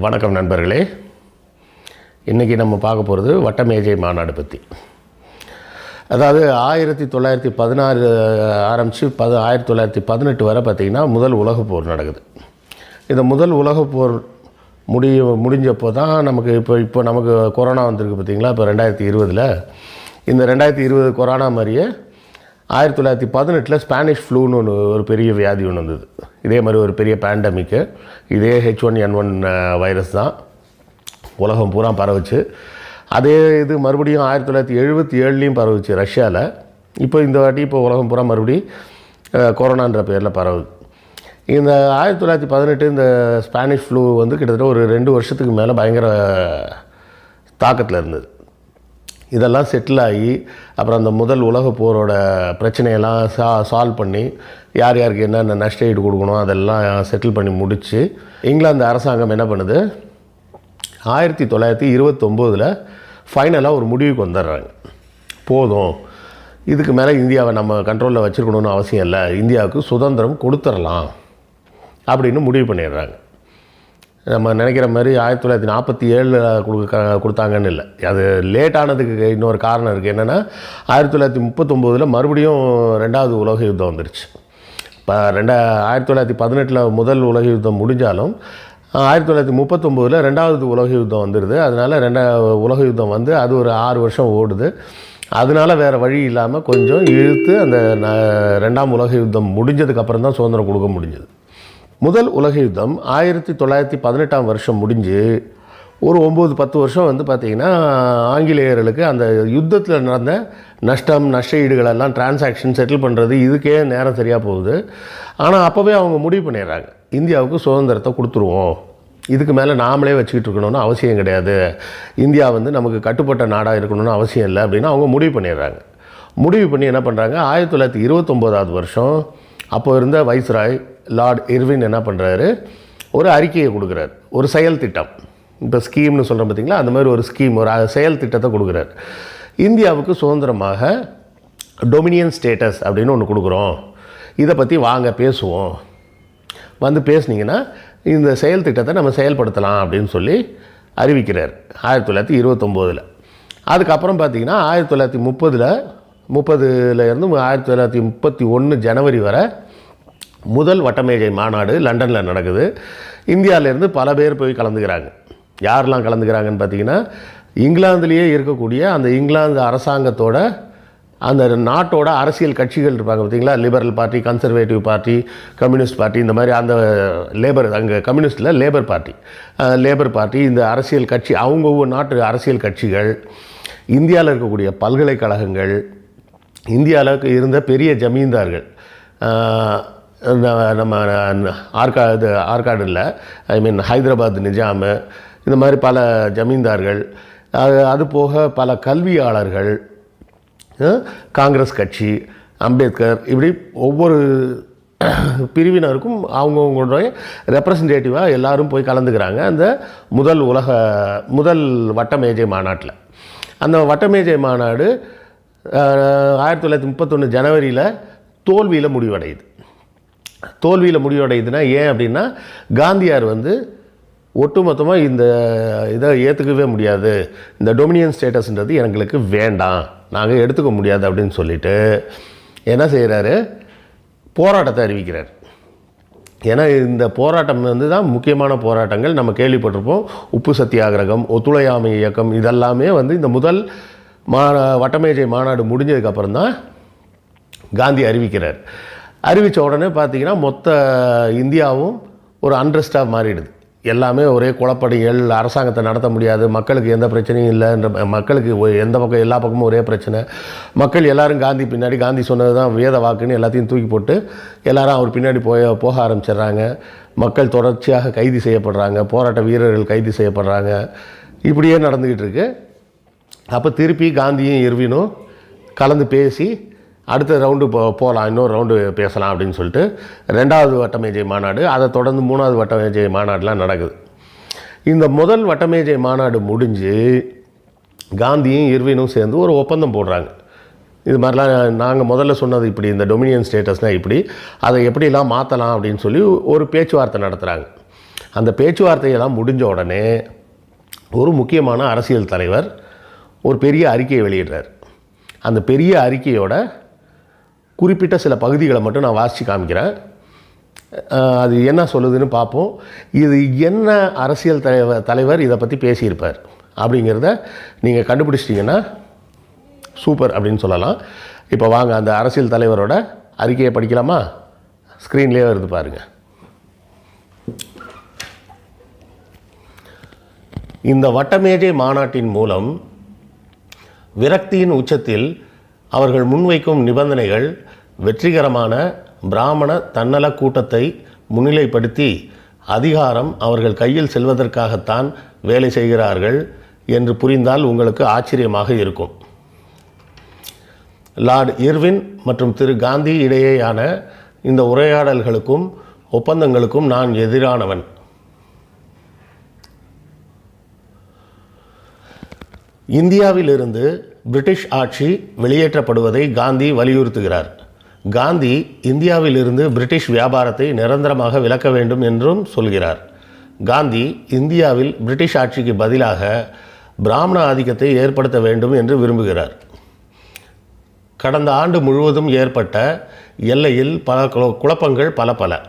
வணக்கம் நண்பர்களே. இன்றைக்கி நம்ம பார்க்க போகிறது வட்டமேஜை மாநாடு பற்றி அதாவது ஆயிரத்தி தொள்ளாயிரத்தி பதினாறு ஆரம்பித்து பது ஆயிரத்தி தொள்ளாயிரத்தி பதினெட்டு வரை பார்த்திங்கன்னா முதல் உலகப் போர் நடக்குது. இந்த முதல் உலகப் போர் முடிய முடிஞ்சப்போ தான் நமக்கு இப்போ இப்போ நமக்கு கொரோனா வந்திருக்கு பார்த்திங்களா? இப்போ ரெண்டாயிரத்தி இருபதில். இந்த ரெண்டாயிரத்தி இருபது கொரோனா மாதிரியே ஆயிரத்தி தொள்ளாயிரத்தி பதினெட்டில் ஸ்பானிஷ் ஃப்ளூன்னு ஒன்று ஒரு பெரிய வியாதி ஒன்று வந்தது. இதே மாதிரி ஒரு பெரிய பேண்டமிக்கு இதே H one N one virus தான். உலகம் பூரா பரவுச்சு. அதே இது மறுபடியும் ஆயிரத்தி தொள்ளாயிரத்தி எழுபத்தி ஏழுலேயும் பரவுச்சு ரஷ்யாவில் இப்போ இந்த வாட்டி இப்போ உலகம் பூரா மறுபடியும் கொரோனான்ற பேரில் பரவுது. இந்த ஆயிரத்தி தொள்ளாயிரத்தி பதினெட்டு இந்த ஸ்பானிஷ் ஃப்ளூ வந்து கிட்டத்தட்ட ஒரு ரெண்டு வருஷத்துக்கு மேலே பயங்கர தாக்கத்தில் இருந்தது. இதெல்லாம் செட்டில் ஆகி அப்புறம் அந்த முதல் உலக போரோட பிரச்சனையெல்லாம் சா சால்வ் பண்ணி யார் யாருக்கு என்னென்ன நஷ்ட ஈடு கொடுக்கணும் அதெல்லாம் செட்டில் பண்ணி முடித்து இங்கிலாந்து அரசாங்கம் என்ன பண்ணுது? ஆயிரத்தி தொள்ளாயிரத்தி இருபத்தொம்போதில் ஃபைனலாக ஒரு முடிவுக்கு வந்துடுறாங்க. போதும். இதுக்கு மேலே இந்தியாவை நம்ம கண்ட்ரோலில் வச்சுருக்கணும்னு அவசியம் இல்லை. இந்தியாவுக்கு சுதந்திரம் கொடுத்துடலாம் அப்படின்னு முடிவு பண்ணிடுறாங்க. நம்ம நினைக்கிற மாதிரி ஆயிரத்தி தொள்ளாயிரத்தி நாற்பத்தி ஏழில் கொடுக்க கொடுத்தாங்கன்னு இல்லை. அது லேட் ஆனதுக்கு இன்னொரு காரணம் இருக்குது என்னென்னா ஆயிரத்தி தொள்ளாயிரத்தி முப்பத்தொம்போதில் மறுபடியும் ரெண்டாவது உலக யுத்தம் வந்துருச்சு. இப்போ ரெண்டா ஆயிரத்தி தொள்ளாயிரத்தி பதினெட்டில் முதல் உலக யுத்தம் முடிஞ்சாலும் ஆயிரத்தி தொள்ளாயிரத்தி முப்பத்தொம்போதில் ரெண்டாவது உலக யுத்தம் வந்துடுது அதனால் ரெண்டா உலக யுத்தம் வந்து அது ஒரு ஆறு வருஷம் ஓடுது. அதனால வேறு வழி இல்லாமல் கொஞ்சம் இழுத்து அந்த ந- ரெண்டாம் உலக யுத்தம் முடிஞ்சதுக்கப்புறம் தான் சுதந்திரம் கொடுக்க முடிஞ்சது. முதல் உலக யுத்தம் ஆயிரத்தி தொள்ளாயிரத்தி பதினெட்டாம் வருஷம் முடிஞ்சு ஒரு ஒம்பது பத்து வருஷம் வந்து பார்த்திங்கன்னா ஆங்கிலேயர்களுக்கு அந்த யுத்தத்தில் நடந்த நஷ்டம் நஷ்ட ஈடுகளெல்லாம் டிரான்சாக்ஷன் செட்டில் பண்ணுறது இதுக்கே நேரம் சரியாக போகுது. ஆனால் அப்போவே அவங்க முடிவு பண்ணிடுறாங்க. இந்தியாவுக்கு சுதந்திரத்தை கொடுத்துருவோம். இதுக்கு மேலே நாமளே வச்சுக்கிட்டு இருக்கணும்னு அவசியம் கிடையாது. இந்தியா வந்து நமக்கு கட்டுப்பட்ட நாடாக இருக்கணும்னு அவசியம் இல்லை அப்படின்னு அவங்க முடிவு பண்ணிடுறாங்க. முடிவு பண்ணி என்ன பண்ணுறாங்க ஆயிரத்தி தொள்ளாயிரத்தி இருபத்தொம்போதாவது வருஷம் அப்போ இருந்த வைஸ்ராய் லார்ட் இர்வின் என்ன பண்ணுறாரு ஒரு அறிக்கையை கொடுக்குறாரு. ஒரு செயல் திட்டம். இப்போ ஸ்கீம்னு சொல்கிறோம் பார்த்தீங்களா அந்த மாதிரி ஒரு ஸ்கீம் ஒரு செயல் திட்டத்தை கொடுக்குறாரு. இந்தியாவுக்கு சுதந்திரமாக டொமினியன் ஸ்டேட்டஸ் அப்படின்னு ஒன்று கொடுக்குறோம். இதை பற்றி வாங்க பேசுவோம். வந்து பேசுனீங்கன்னா இந்த செயல் திட்டத்தை நம்ம செயல்படுத்தலாம் அப்படின்னு சொல்லி அறிவிக்கிறார். ஆயிரத்தி தொள்ளாயிரத்தி இருபத்தொம்போதில். அதுக்கப்புறம் பார்த்தீங்கன்னா ஆயிரத்தி தொள்ளாயிரத்தி முப்பதில் முப்பதுலேருந்து ஆயிரத்தி தொள்ளாயிரத்தி முப்பத்தி ஒன்று ஜனவரி வரை முதல் வட்டமேஜை மாநாடு லண்டனில் நடக்குது. இந்தியாவிலேருந்து பல பேர் போய் கலந்துக்கிறாங்க. யாரெல்லாம் கலந்துக்கிறாங்கன்னு பார்த்தீங்கன்னா இங்கிலாந்துலேயே இருக்கக்கூடிய அந்த இங்கிலாந்து அரசாங்கத்தோட அந்த நாட்டோட அரசியல் கட்சிகள் இருப்பாங்க பார்த்தீங்களா liberal party conservative party communist party இந்த மாதிரி அந்த லேபர் அங்கே கம்யூனிஸ்டில் லேபர் பார்ட்டி லேபர் பார்ட்டி இந்த அரசியல் கட்சி அவங்க ஒவ்வொரு நாட்டு அரசியல் கட்சிகள் இந்தியாவில் இருக்கக்கூடிய பல்கலைக்கழகங்கள் இந்தியாவில் இருந்த பெரிய ஜமீன்தார்கள். இந்த நம்ம ஆர்கா இது ஆற்காடில் இல்லை ஐ மீன் ஹைதராபாத் நிஜாமு இந்த மாதிரி பல ஜமீன்தார்கள் அது அது போக பல கல்வியாளர்கள் காங்கிரஸ் கட்சி அம்பேத்கர் இப்படி ஒவ்வொரு பிரிவினருக்கும் அவங்கவுங்களுடைய ரெப்ரசன்டேட்டிவாக எல்லாரும் போய் கலந்துக்கிறாங்க அந்த முதல் உலக முதல் வட்டமேஜை மாநாட்டில். அந்த வட்டமேஜை மாநாடு ஆயிரத்தி தொள்ளாயிரத்தி முப்பத்தொன்று ஜனவரியில் தோல்வியில் முடிவடையுது. தோல்வியில் முடிவடையுதுன்னா ஏன் அப்படின்னா காந்தியார் வந்து ஒட்டுமொத்தமாக இந்த இதை ஏற்றுக்கவே முடியாது. இந்த டொமினியன் ஸ்டேட்டஸ்ன்றது எங்களுக்கு வேண்டாம். நாங்கள் எடுத்துக்க முடியாது அப்படின்னு சொல்லிட்டு என்ன செய்கிறாரு போராட்டத்தை அறிவிக்கிறார். ஏன்னா இந்த போராட்டம் வந்து தான் முக்கியமான போராட்டங்கள். நம்ம கேள்விப்பட்டிருப்போம் உப்பு சத்தியாகிரகம் ஒத்துழையாமை இயக்கம் இதெல்லாமே வந்து இந்த முதல் மா வட்டமேஜை மாநாடு முடிஞ்சதுக்கப்புறம் தான் காந்தி அறிவிக்கிறார். அறிவித்த உடனே பார்த்தீங்கன்னா மொத்த இந்தியாவும் ஒரு அண்ட்ரஸ்டாக மாறிடுது. எல்லாமே ஒரே குழப்படிகள் அரசாங்கத்தை நடத்த முடியாது மக்களுக்கு எந்த பிரச்சனையும் இல்லைன்ற மக்களுக்கு ஒ- எந்த பக்கம் எல்லா பக்கமும் ஒரே பிரச்சனை. மக்கள் எல்லோரும் காந்தி பின்னாடி காந்தி சொன்னது தான் வேத வாக்குன்னு எல்லாத்தையும் தூக்கி போட்டு எல்லாரும் அவர் பின்னாடி போய் போக ஆரம்பிச்சிடுறாங்க. மக்கள் தொடர்ச்சியாக கைது செய்யப்படுறாங்க போராட்ட வீரர்கள் கைது செய்யப்படுறாங்க. இப்படியே நடந்துக்கிட்டு இருக்குது அப்போ திருப்பி காந்தியும் இர்வினும் கலந்து பேசி அடுத்த ரவுண்டு போ போகலாம் இன்னொரு ரவுண்டு பேசலாம் அப்படின்னு சொல்லிட்டு ரெண்டாவது வட்டமேஜை மாநாடு அதை தொடர்ந்து மூணாவது வட்டமேஜை மாநாடுலாம் நடக்குது. இந்த முதல் வட்டமேஜை மாநாடு முடிஞ்சு காந்தியும் இர்வினும் சேர்ந்து ஒரு ஒப்பந்தம் போடுறாங்க. இது மாதிரிலாம் நாங்கள் முதல்ல சொன்னது இப்படி இந்த டொமினியன் ஸ்டேட்டஸ்னால் இப்படி அதை எப்படிலாம் மாற்றலாம் அப்படின்னு சொல்லி ஒரு பேச்சுவார்த்தை நடத்துகிறாங்க அந்த பேச்சுவார்த்தையெல்லாம் முடிஞ்ச உடனே ஒரு முக்கியமான அரசியல் தலைவர் ஒரு பெரிய அறிக்கையை வெளியிடுறார். அந்த பெரிய அறிக்கையோட குறிப்பிட்ட சில பகுதிகளை மட்டும் நான் வாசித்து காமிக்கிறேன். அது என்ன சொல்லுதுன்னு பார்ப்போம். இது என்ன அரசியல் தலைவர் தலைவர் இதை பற்றி பேசியிருப்பார் அப்படிங்கிறத நீங்கள் கண்டுபிடிச்சிட்டிங்கன்னா சூப்பர் அப்படின்னு சொல்லலாம். இப்போ வாங்க அந்த அரசியல் தலைவரோட அறிக்கையை படிக்கலாமா? ஸ்க்ரீன்லேயே வருது பாருங்கள் இந்த வட்டமேஜை மாநாட்டின் மூலம் விரக்தியின் உச்சத்தில் அவர்கள் முன்வைக்கும் நிபந்தனைகள் வெற்றிகரமான பிராமண தன்னல கூட்டத்தை முன்னிலைப்படுத்தி அதிகாரம் அவர்கள் கையில் செல்வதற்காகத்தான் வேலை செய்கிறார்கள் என்று புரிந்தால் உங்களுக்கு ஆச்சரியமாக இருக்கும். லார்ட் இர்வின் மற்றும் திரு காந்தி இடையேயான இந்த உரையாடல்களுக்கும் ஒப்பந்தங்களுக்கும் நான் எதிரானவன். இந்தியாவிலிருந்து பிரிட்டிஷ் ஆட்சி வெளியேற்றப்படுவதை காந்தி வலியுறுத்துகிறார். காந்தி இந்தியாவிலிருந்து பிரிட்டிஷ் வியாபாரத்தை நிரந்தரமாக விலக்க வேண்டும் என்றும் சொல்கிறார். காந்தி இந்தியாவில் பிரிட்டிஷ் ஆட்சிக்கு பதிலாக பிராமண ஆதிக்கத்தை ஏற்படுத்த வேண்டும் என்று விரும்புகிறார். கடந்த ஆண்டு முழுவதும் ஏற்பட்ட எல்லையில் பல குழ- குழப்பங்கள் பல பல.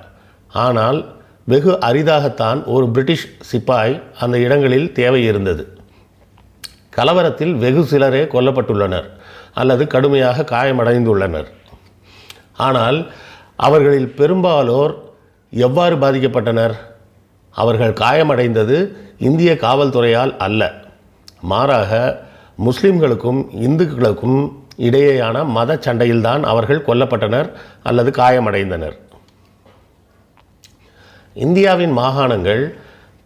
ஆனால் வெகு அரிதாகத்தான் ஒரு பிரிட்டிஷ் சிப்பாய் அந்த இடங்களில் தேவை இருந்தது. கலவரத்தில் வெகு சிலரே கொல்லப்பட்டுள்ளனர் அல்லது கடுமையாக காயமடைந்துள்ளனர். ஆனால் அவர்களில் பெரும்பாலோர் எவ்வாறு பாதிக்கப்பட்டனர்? அவர்கள் காயமடைந்தது இந்திய காவல்துறையால் அல்ல. மாறாக முஸ்லிம்களுக்கும் இந்துக்களுக்கும் இடையேயான மத சண்டையில்தான் அவர்கள் கொல்லப்பட்டனர் அல்லது காயமடைந்தனர். இந்தியாவின் மாகாணங்கள்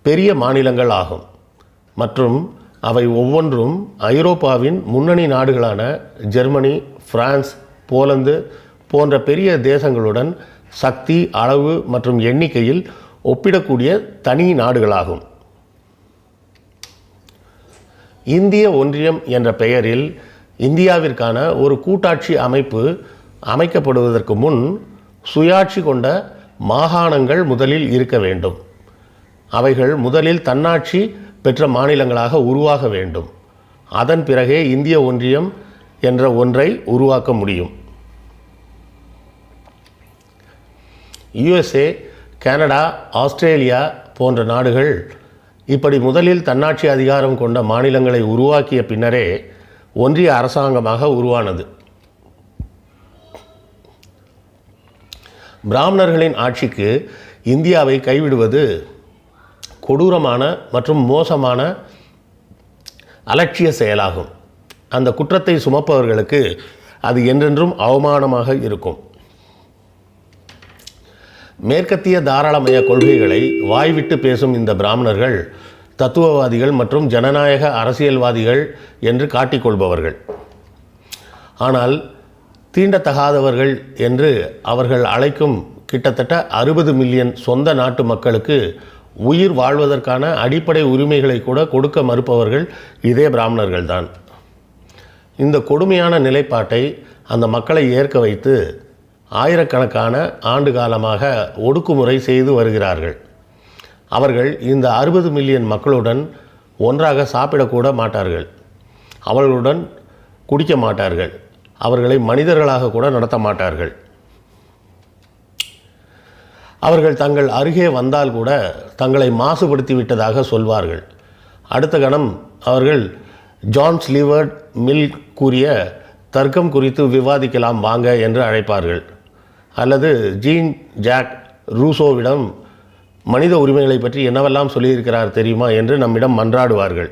பெரிய மாநிலங்கள் ஆகும். மற்றும் அவை ஒவ்வொன்றும் ஐரோப்பாவின் முன்னணி நாடுகளான ஜெர்மனி பிரான்ஸ் போலந்து போன்ற பெரிய தேசங்களுடன் சக்தி அளவு மற்றும் எண்ணிக்கையில் ஒப்பிடக்கூடிய தனி நாடுகளாகும். இந்திய ஒன்றியம் என்ற பெயரில் இந்தியாவிற்கான ஒரு கூட்டாட்சி அமைப்பு அமைக்கப்படுவதற்கு முன் சுயாட்சி கொண்ட மாகாணங்கள் முதலில் இருக்க வேண்டும். அவைகள் முதலில் தன்னாட்சி பெற்ற மாநிலங்களாக உருவாக வேண்டும். அதன் பிறகே இந்திய ஒன்றியம் என்ற ஒன்றை உருவாக்க முடியும். யுஎஸ்ஏ கனடா ஆஸ்திரேலியா போன்ற நாடுகள் இப்படி முதலில் தன்னாட்சி அதிகாரம் கொண்ட மாநிலங்களை உருவாக்கிய பின்னரே ஒன்றிய அரசாங்கமாக உருவானது. பிராமணர்களின் ஆட்சிக்கு இந்தியாவை கைவிடுவது கொடூரமான மற்றும் மோசமான அலட்சிய செயலாகும். அந்த குற்றத்தை சுமப்பவர்களுக்கு அது என்றென்றும் அவமானமாக இருக்கும். மேற்கத்திய தாராளமய கொள்கைகளை வாய்விட்டு பேசும் இந்த பிராமணர்கள் தத்துவவாதிகள் மற்றும் ஜனநாயக அரசியல்வாதிகள் என்று காட்டிக்கொள்பவர்கள். ஆனால் தீண்டத்தகாதவர்கள் என்று அவர்கள் அழைக்கும் கிட்டத்தட்ட அறுபது மில்லியன் சொந்த நாட்டு மக்களுக்கு உயிர் வாழ்வதற்கான அடிப்படை உரிமைகளை கூட கொடுக்க மறுப்பவர்கள் இதே பிராமணர்கள்தான். இந்த கொடுமையான நிலைப்பாட்டை அந்த மக்களை ஏற்க வைத்து ஆயிரக்கணக்கான ஆண்டு காலமாக ஒடுக்குமுறை செய்து வருகிறார்கள். அவர்கள் இந்த அறுபது மில்லியன் மக்களுடன் ஒன்றாக சாப்பிடக்கூட மாட்டார்கள். அவர்களுடன் குடிக்க மாட்டார்கள். அவர்களை மனிதர்களாக கூட நடத்த மாட்டார்கள். அவர்கள் தங்கள் அருகே வந்தால் கூட தங்களை மாசுபடுத்தி விட்டதாக சொல்வார்கள். அடுத்த கணம் அவர்கள் ஜான் ஸ்லீவர்ட் மில் கூறிய தர்க்கம் குறித்து விவாதிக்கலாம் வாங்க என்று அழைப்பார்கள். அல்லது ஜீன் ஜாக் ரூசோவிடம் மனித உரிமைகளை பற்றி என்னவெல்லாம் சொல்லியிருக்கிறார் தெரியுமா? என்று நம்மிடம் மன்றாடுவார்கள்.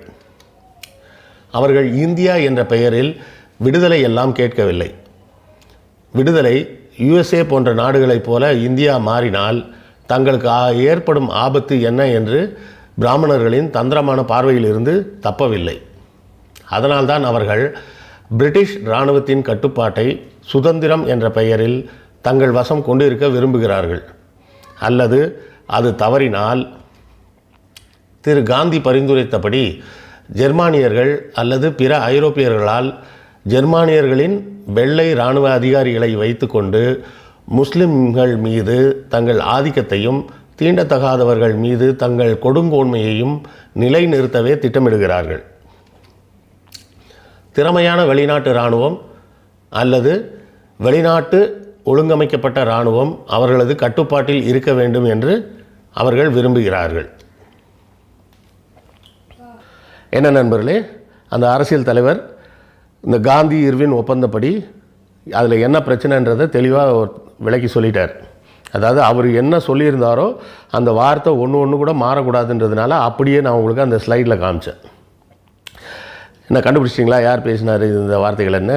அவர்கள் இந்தியா என்ற பெயரில் விடுதலை எல்லாம் கேட்கவில்லை. விடுதலை யுஎஸ்ஏ போன்ற நாடுகளைப் போல இந்தியா மாறினால் தங்களுக்கு ஏற்படும் ஆபத்து என்ன என்று பிராமணர்களின் தந்திரமான பார்வையிலிருந்து தப்பவில்லை. அதனால்தான் அவர்கள் பிரிட்டிஷ் இராணுவத்தின் கட்டுப்பாட்டை சுதந்திரம் என்ற பெயரில் தங்கள் வசம் கொண்டிருக்க விரும்புகிறார்கள். அல்லது அது தவறினால் திரு காந்தி பரிந்துரைத்தபடி ஜெர்மானியர்கள் அல்லது பிற ஐரோப்பியர்களால் ஜெர்மானியர்களின் வெள்ளை இராணுவ அதிகாரிகளை வைத்துக்கொண்டு முஸ்லிம்கள் மீது தங்கள் ஆதிக்கத்தையும் தீண்டத்தகாதவர்கள் மீது தங்கள் கொடுங்கோன்மையையும் நிலைநிறுத்தவே திட்டமிடுகிறார்கள். திறமையான வெளிநாட்டு இராணுவம் அல்லது வெளிநாட்டு ஒழுங்கமைக்கப்பட்ட இராணுவம் அவர்களது கட்டுப்பாட்டில் இருக்க வேண்டும் என்று அவர்கள் விரும்புகிறார்கள். என்ன நண்பர்களே அந்த அரசியல் தலைவர் இந்த காந்தி இர்வின் ஒப்பந்தப்படி அதில் என்ன பிரச்சனைன்றதை தெளிவாக விளக்கி சொல்லிட்டார். அதாவது அவர் என்ன சொல்லியிருந்தாரோ அந்த வார்த்தை ஒன்று ஒன்று கூட மாறக்கூடாதுன்றதுனால அப்படியே நான் உங்களுக்கு அந்த ஸ்லைடில் காமிச்சேன். என்ன கண்டுபிடிச்சிட்டிங்களா? யார் பேசினார் இந்த வார்த்தைகள் என்ன?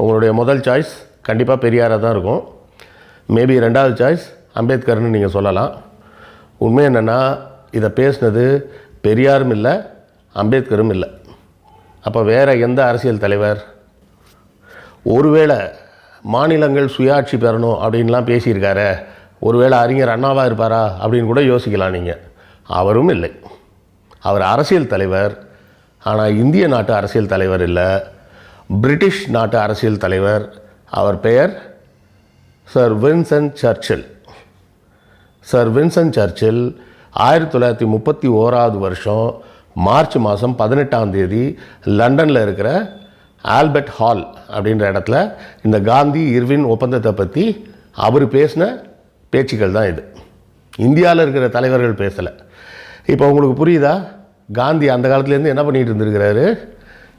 உங்களுடைய முதல் சாய்ஸ் கண்டிப்பாக பெரியாராக தான் இருக்கும். மேபி ரெண்டாவது சாய்ஸ் அம்பேத்கர்னு நீங்கள் சொல்லலாம். உண்மை என்னென்னா இதை பேசுனது பெரியாரும் இல்லை அம்பேத்கரும் இல்லை. அப்போ வேறு எந்த அரசியல் தலைவர்? ஒருவேளை மாநிலங்கள் சுயாட்சி பெறணும் அப்படின்லாம் பேசியிருக்காரு ஒருவேளை அறிஞர் அண்ணாவா இருப்பாரா அப்படின்னு கூட யோசிக்கலாம் நீங்கள் அவரும் இல்லை. அவர் அரசியல் தலைவர் ஆனால் இந்திய நாட்டு அரசியல் தலைவர் இல்லை. பிரிட்டிஷ் நாட்டு அரசியல் தலைவர் அவர் பெயர் sir Vincent Churchill. Sir Vincent Churchill ஆயிரத்தி தொள்ளாயிரத்தி முப்பத்தி ஓராவது வருஷம் மார்ச் மாதம் பதினெட்டாம் தேதி லண்டனில் இருக்கிற ஆல்பர்ட் ஹால் அப்படின்ற இடத்துல இந்த காந்தி இர்வின் ஒப்பந்தத்தை பற்றி அவர் பேசின பேச்சுக்கள் தான் இது. இந்தியாவில் இருக்கிற தலைவர்கள் பேசலை. இப்போ உங்களுக்கு புரியுதா? காந்தி அந்த காலத்துலேருந்து என்ன பண்ணிகிட்டு இருந்திருக்கிறாரு?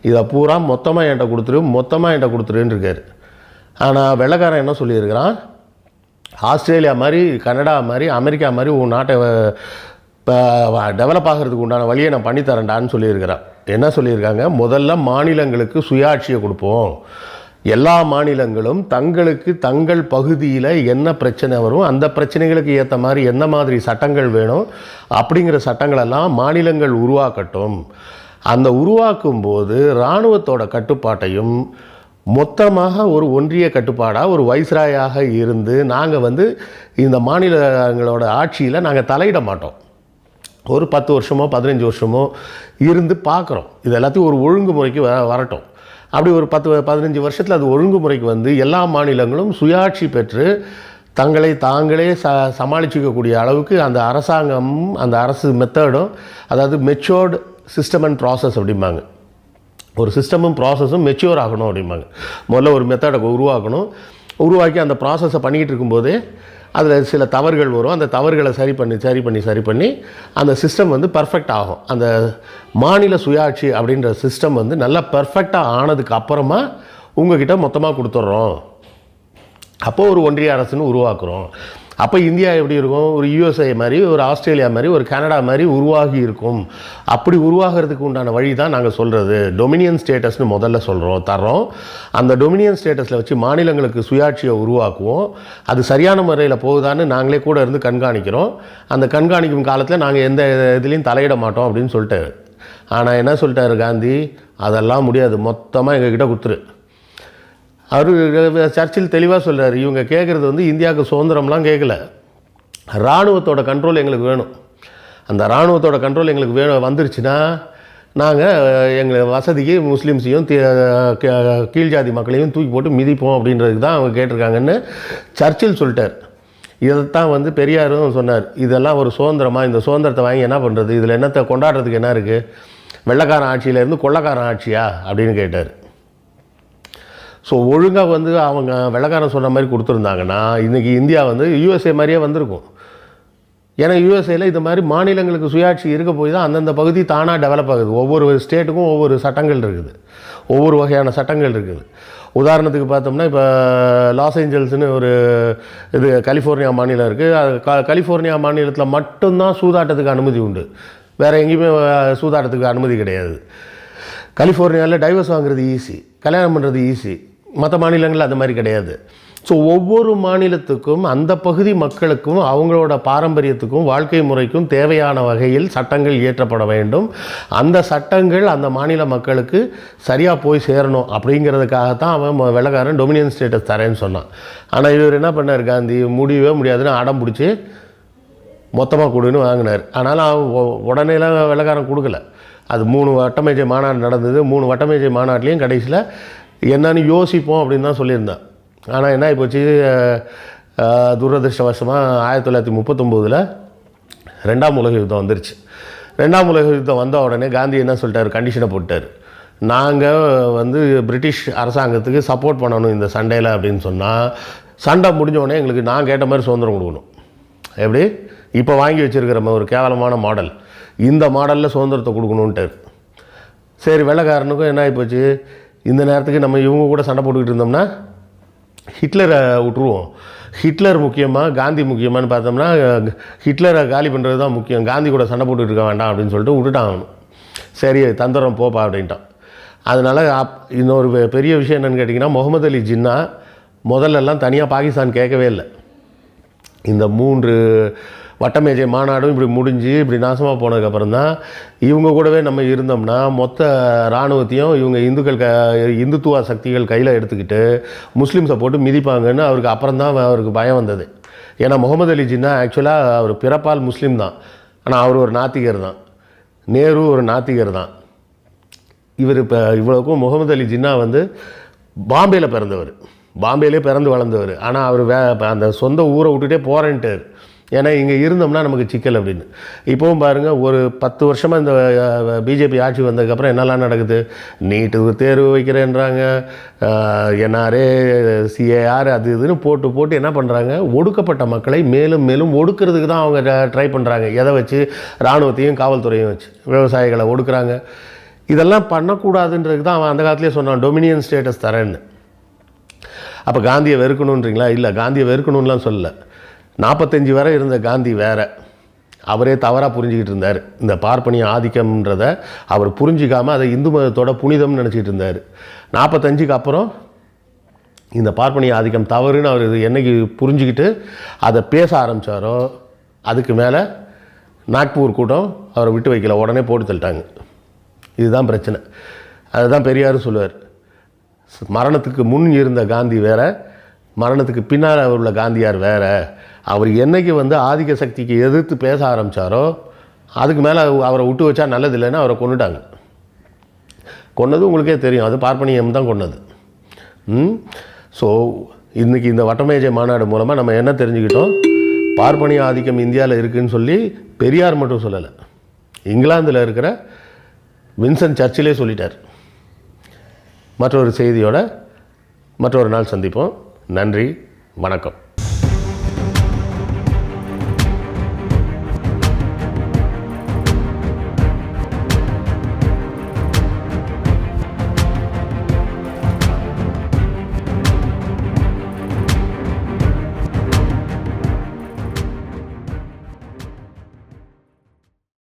இதை பூரா மொத்தமாக என்கிட்ட கொடுத்துரு மொத்தமாக என்கிட்ட கொடுத்துருன்னு இருக்கார். ஆனால் வெள்ளக்காரன் என்ன சொல்லியிருக்கிறான்? ஆஸ்திரேலியா மாதிரி கனடா மாதிரி அமெரிக்கா மாதிரி உன் நாட்டை இப்போ டெவலப் ஆகிறதுக்கு உண்டான வழியை நான் பண்ணித்தரேன்டான்னு சொல்லியிருக்கிறேன் என்ன சொல்லியிருக்காங்க? முதல்ல மாநிலங்களுக்கு சுயாட்சியை கொடுப்போம். எல்லா மாநிலங்களும் தங்களுக்கு தங்கள் பகுதியில் என்ன பிரச்சனை வரும் அந்த பிரச்சனைகளுக்கு ஏற்ற மாதிரி என்ன மாதிரி சட்டங்கள் வேணும் அப்படிங்கிற சட்டங்களெல்லாம் மாநிலங்கள் உருவாக்கட்டும். அந்த உருவாக்கும் போது இராணுவத்தோட கட்டுப்பாட்டையும் மொத்தமாக ஒரு ஒன்றிய கட்டுப்பாடாக ஒரு வைஸ்ராயாக இருந்து நாங்கள் வந்து இந்த மாநிலங்களோட ஆட்சியில் நாங்கள் தலையிட மாட்டோம். ஒரு பத்து வருஷமோ பதினஞ்சு வருஷமோ இருந்து பார்க்குறோம். இது எல்லாத்தையும் ஒரு ஒழுங்குமுறைக்கு வ வரட்டும். அப்படி ஒரு பத்து பதினஞ்சு வருஷத்தில் அது ஒழுங்குமுறைக்கு வந்து எல்லா மாநிலங்களும் சுயாட்சி பெற்று தங்களை தாங்களே ச சமாளிச்சிக்கக்கூடிய அளவுக்கு அந்த அரசாங்கம் அந்த அரசு மெத்தடும் அதாவது மெச்சோர்டு சிஸ்டம் அண்ட் ப்ராசஸ் அப்படிம்பாங்க. ஒரு சிஸ்டமும் ப்ராசஸும் மெச்சூர் ஆகணும் அப்படிம்பாங்க. முதல்ல ஒரு மெத்தடை உருவாக்கணும். உருவாக்கி அந்த ப்ராசஸை பண்ணிக்கிட்டு இருக்கும்போதே அதில் சில தவறுகள் வரும். அந்த தவறுகளை சரி பண்ணி சரி பண்ணி சரி பண்ணி அந்த சிஸ்டம் வந்து பர்ஃபெக்ட் ஆகும். அந்த மாநில சுயாட்சி அப்படின்ற சிஸ்டம் வந்து நல்லா பர்ஃபெக்டாக ஆனதுக்கு அப்புறமா உங்ககிட்ட மொத்தமாக கொடுத்துட்றோம் அப்போது ஒரு ஒன்றிய அரசுன்னு உருவாக்குறோம். அப்போ இந்தியா எப்படி இருக்கும்? ஒரு யூஎஸ்ஐ மாதிரி ஒரு ஆஸ்திரேலியா மாதிரி ஒரு கனடா மாதிரி உருவாகி இருக்கும். அப்படி உருவாகிறதுக்கு உண்டான வழி தான் நாங்கள் சொல்கிறது டொமினியன் ஸ்டேட்டஸ்னு முதல்ல சொல்கிறோம் தர்றோம். அந்த டொமினியன் ஸ்டேட்டஸில் வச்சு மாநிலங்களுக்கு சுயாட்சியை உருவாக்குவோம். அது சரியான முறையில் போகுதான்னு நாங்களே கூட இருந்து கண்காணிக்கிறோம். அந்த கண்காணிக்கும் காலத்தில் நாங்கள் எந்த இதுலேயும் தலையிட மாட்டோம் அப்படின்னு சொல்லிட்டு ஆனால் என்ன சொல்லிட்டாரு காந்தி? அதெல்லாம் முடியாது. மொத்தமாக எங்ககிட்ட கொடுத்துரு அவர் சர்ச்சில் தெளிவாக சொல்கிறார் இவங்க கேட்குறது வந்து இந்தியாவுக்கு சுதந்திரம்லாம் கேட்கல இராணுவத்தோட கண்ட்ரோல் எங்களுக்கு வேணும். அந்த இராணுவத்தோட கண்ட்ரோல் எங்களுக்கு வேணும். வந்துருச்சுன்னா நாங்கள் எங்கள் வசதிக்கு முஸ்லீம்ஸையும் தீ- கீழ் ஜாதி மக்களையும் தூக்கி போட்டு மிதிப்போம் அப்படின்றதுக்கு தான் அவங்க கேட்டிருக்காங்கன்னு சர்ச்சில் சொல்லிட்டார். இதைத்தான் வந்து பெரியாரும் சொன்னார். இதெல்லாம் ஒரு சுதந்திரமாக இந்த சுதந்திரத்தை வாங்கி என்ன பண்ணுறது இதில் என்னத்தை கொண்டாடுறதுக்கு என்ன இருக்குது வெள்ளைக்காரன் ஆட்சியிலேருந்து கொள்ளக்காரன் ஆட்சியா? அப்படின்னு கேட்டார். ஸோ ஒழுங்காக வந்து அவங்க வெள்ளைக்காரன் சொன்ன மாதிரி கொடுத்துருந்தாங்கன்னா இன்றைக்கி இந்தியா வந்து யூஎஸ்ஏ மாதிரியே வந்திருக்கும். ஏன்னா யூஎஸ்ஏல இது மாதிரி மாநிலங்களுக்கு சுயாட்சி இருக்க போய் தான் அந்தந்த பகுதி தானாக டெவலப் ஆகுது. ஒவ்வொரு ஸ்டேட்டுக்கும் ஒவ்வொரு சட்டங்கள் இருக்குது. ஒவ்வொரு வகையான சட்டங்கள் இருக்குது. உதாரணத்துக்கு பார்த்தோம்னா இப்போ லாஸ் ஏஞ்சல்ஸ்னு ஒரு இது கலிஃபோர்னியா மாநிலம் இருக்குது அது க கலிஃபோர்னியா மாநிலத்தில் மட்டும்தான் சூதாட்டத்துக்கு அனுமதி உண்டு. வேறு எங்கேயுமே சூதாட்டத்துக்கு அனுமதி கிடையாது. கலிஃபோர்னியாவில் டைவர்ஸ் வாங்குறது ஈஸி கல்யாணம் பண்ணுறது ஈஸி மற்ற மாநிலங்கள் அது மாதிரி கிடையாது. ஸோ ஒவ்வொரு மாநிலத்துக்கும் அந்த பகுதி மக்களுக்கும் அவங்களோட பாரம்பரியத்துக்கும் வாழ்க்கை முறைக்கும் தேவையான வகையில் சட்டங்கள் இயற்றப்பட வேண்டும். அந்த சட்டங்கள் அந்த மாநில மக்களுக்கு சரியாக போய் சேரணும் அப்படிங்கிறதுக்காகத்தான் அவன் வெள்ளக்காரன் வெள்ளைக்காரன் டொமினியன் ஸ்டேட்டஸ் தரேன்னு சொன்னான். ஆனால் இவர் என்ன பண்ணார் காந்தி? முடியவே முடியாதுன்னு அடம் பிடிச்சி மொத்தமாக கொடுன்னு வாங்கினார். ஆனாலும் அவன் உடனேலாம் வெள்ளைக்காரன் கொடுக்கல. அது மூணு வட்டமேஜை மாநாடு நடந்தது. மூணு வட்டமேஜை மாநாட்டிலையும் கடைசியில் என்னன்னு யோசிப்போம் அப்படின்னு தான் சொல்லியிருந்தேன். ஆனால் என்ன போச்சு துரதிருஷ்டவசமாக துரதிர்ஷ்டவசமாக ஆயிரத்தி தொள்ளாயிரத்தி முப்பத்தொம்போதில் ரெண்டாம் உலக யுத்தம் வந்துருச்சு. ரெண்டாம் உலக யுத்தம் வந்த உடனே காந்தி என்ன சொல்லிட்டாரு? கண்டிஷனை போட்டார். நாங்கள் வந்து பிரிட்டிஷ் அரசாங்கத்துக்கு சப்போர்ட் பண்ணணும் இந்த சண்டையில் அப்படின்னு சொன்னால் சண்டை முடிஞ்சோடனே எங்களுக்கு நான் கேட்ட மாதிரி சுதந்திரம் கொடுக்கணும். எப்படி? இப்போ வாங்கி வச்சிருக்கிற ஒரு கேவலமான மாடல் இந்த மாடலில் சுதந்திரத்தை கொடுக்கணுன்ட்டு சரி வெள்ளைக்காரனுக்கும் என்ன ஆகிப்போச்சு இந்த நேரத்துக்கு நம்ம இவங்க கூட சண்டை போட்டுக்கிட்டு இருந்தோம்னா ஹிட்லரை விட்டுருவோம். ஹிட்லர் முக்கியமாக காந்தி முக்கியமான்னு பார்த்தோம்னா ஹிட்லரை காலி பண்ணுறது தான் முக்கியம். காந்தி கூட சண்டை போட்டுட்டு இருக்க வேண்டாம் அப்படின்னு சொல்லிட்டு விட்டுட்டான் சரி தந்திரம் போப்பா அப்படின்ட்டான். அதனால் அப் இன்னொரு பெரிய விஷயம் என்னென்னு கேட்டிங்கன்னா முகமது அலி ஜின்னா முதல்லலாம் தனியாக பாகிஸ்தான் கேட்கவே இல்லை. இந்த மூன்று வட்டமேஜை மாநாடும் இப்படி முடிஞ்சு இப்படி நாசமாக போனதுக்கப்புறம் தான் இவங்க கூடவே நம்ம இருந்தோம்னா மொத்த இராணுவத்தையும் இவங்க இந்துக்கள் க இந்துத்துவ சக்திகள் கையில் எடுத்துக்கிட்டு முஸ்லீம்ஸை போட்டு மிதிப்பாங்கன்னு அவருக்கு அப்புறம் தான் அவருக்கு பயம் வந்தது. ஏன்னா முகமது அலி ஜின்னா ஆக்சுவலாக அவர் பிறப்பால் முஸ்லீம் தான். ஆனால் அவர் ஒரு நாத்திகர் தான். நேரு ஒரு நாத்திகர் தான். இவர் இப்போ இவ்வளோக்கும் முகமது அலி ஜின்னா வந்து பாம்பேயில் பிறந்தவர். பாம்பேலே பிறந்து வளர்ந்தவர். ஆனால் அவர் வே அந்த சொந்த ஊரை விட்டுட்டே போகிறேன்ட்டார் ஏன்னா இங்கே இருந்தோம்னா நமக்கு சிக்கல் அப்படின்னு. இப்போவும் பாருங்கள் ஒரு பத்து வருஷமாக இந்த பிஜேபி ஆட்சி வந்ததுக்கப்புறம் என்னெல்லாம் நடக்குது? நீட்டு தேர்வு வைக்கிறேன்றாங்க. என்ஆர்ஏ சிஏஆர் அது இதுன்னு போட்டு போட்டு என்ன பண்ணுறாங்க ஒடுக்கப்பட்ட மக்களை மேலும் மேலும் ஒடுக்கிறதுக்கு தான் அவங்க ட்ரை பண்ணுறாங்க எதை வச்சு? இராணுவத்தையும் காவல்துறையும் வச்சு. விவசாயிகளை ஒடுக்குறாங்க. இதெல்லாம் பண்ணக்கூடாதுன்றதுக்கு தான் அவன் அந்த காலத்திலே சொன்னான் டொமினியன் ஸ்டேட்டஸ் தரேன்னு. அப்போ காந்தியை வெறுக்கணுன்றீங்களா? இல்லை காந்தியை வெறுக்கணும்லாம் சொல்லலை. நாற்பத்தஞ்சு வரை இருந்த காந்தி வேறு. அவரே தவறாக புரிஞ்சுக்கிட்டு இருந்தார். இந்த பார்ப்பனிய ஆதிக்கம்ன்றதை அவர் புரிஞ்சிக்காமல் அதை இந்து மதத்தோட புனிதம்னு நினச்சிக்கிட்டு இருந்தார். நாற்பத்தஞ்சுக்கு அப்புறம் இந்த பார்ப்பனிய ஆதிக்கம் தவறுன்னு அவர் இது என்னைக்கு புரிஞ்சுக்கிட்டு அதை பேச ஆரம்பித்தாரோ அதுக்கு மேலே நாக்பூர் கூட்டம் அவரை விட்டு வைக்கல உடனே போட்டு தள்ளிட்டாங்க. இதுதான் பிரச்சனை. அதுதான் பெரியாரும் சொல்லுவார். மரணத்துக்கு முன் இருந்த காந்தி வேற மரணத்துக்கு பின்னால் உள்ள காந்தியார் வேறு. அவர் என்னைக்கு வந்து ஆதிக்க சக்திக்கு எதிர்த்து பேச ஆரம்பித்தாரோ அதுக்கு மேலே அவரை விட்டு வச்சா நல்லது இல்லைன்னு அவரை கொண்டுட்டாங்க கொன்னது உங்களுக்கே தெரியும். அது பார்ப்பனியம் தான் கொன்னது. ம்? ஸோ இன்றைக்கி இந்த வட்டமேஜை மாநாடு மூலமாக நம்ம என்ன தெரிஞ்சுக்கிட்டோம்? பார்ப்பனிய ஆதிக்கம் இந்தியாவில் இருக்குதுன்னு சொல்லி பெரியார் மட்டும் சொல்லலை. இங்கிலாந்தில் இருக்கிற வின்சன் சர்ச்சிலே சொல்லிட்டார். மற்றொரு செய்தியோட மற்றொரு நாள் சந்திப்போம். நன்றி வணக்கம்.